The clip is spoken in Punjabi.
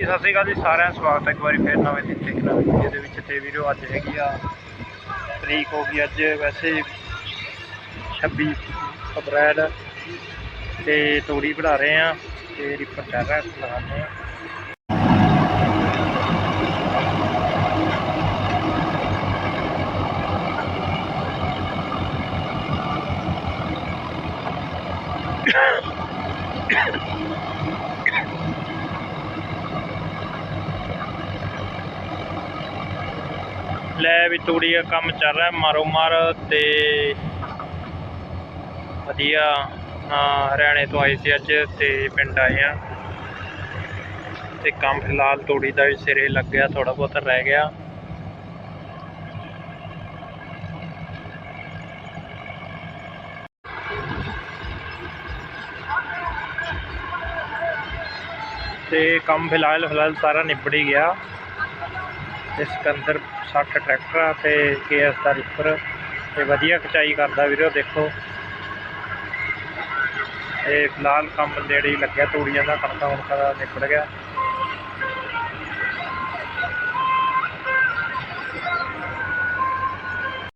ਜੀ, ਸਤਿ ਸ਼੍ਰੀ ਅਕਾਲ ਜੀ ਸਾਰਿਆਂ ਦਾ ਸਵਾਗਤ ਹੈ ਇੱਕ ਵਾਰੀ ਫੇਰ ਨਵੇਂ ਦਿਨ ਤੇ ਇੱਕ ਨਵੀਂ ਵੀਡੀਓ ਦੇ ਵਿੱਚ ਤੇ ਵੀਡੀਓ ਅੱਜ ਹੈਗੀ ਆ ਤਰੀਕ ਹੋ ਗਈ ਅੱਜ ਵੈਸੇ 26 ਅਪ੍ਰੈਲ ਤੇ ਤੋੜੀ ਬਣਾ ਰਹੇ ਆ ਤੇ ਰਿਪਰ ਚੱਲ ਰਿਹਾ ਲਗਾਉਂਦੇ ਆ ਲੈ ਵੀ ਤੂੜੀ ਦਾ ਕੰਮ ਚੱਲ ਰਿਹਾ, ਮਾਰੋ ਮਾਰ ਤੇ ਵਧੀਆ, ਹਾਂ, ਹਰਿਆਣੇ ਤੋਂ ਆਏ ਸੀ ਅੱਜ ਤੇ ਪਿੰਡ ਆਏ ਆ। ਤੇ ਕੰਮ ਫਿਲਹਾਲ ਤੂੜੀ ਦਾ ਵੀ ਸਿਰੇ ਲੱਗ ਗਿਆ ਥੋੜਾ ਬਹੁਤ ਰਹਿ ਗਿਆ। ਤੇ ਕੰਮ ਫਿਲਹਾਲ ਫਿਲਹਾਲ ਸਾਰਾ ਨਿਬੜ ਹੀ ਗਿਆ। ਇਸ ਕੰਦਰ 60 ਟਰੈਕਟਰ ਆ ਤੇ ਕੇਐਸ ਦਾ ਰਿਪਰ। ਤੇ ਵਧੀਆ ਖਚਾਈ ਕਰਦਾ ਵੀਰੋ, ਦੇਖੋ। ਤੇ ਫਿਲਹਾਲ ਕੰਮ ਨੇੜੇ ਹੀ ਲੱਗਿਆ, ਤੂੜੀਆਂ ਦਾ ਕਣਕਾਂ ਕੁਣਕਾਂ ਦਾ ਨਿਕਲ ਗਿਆ।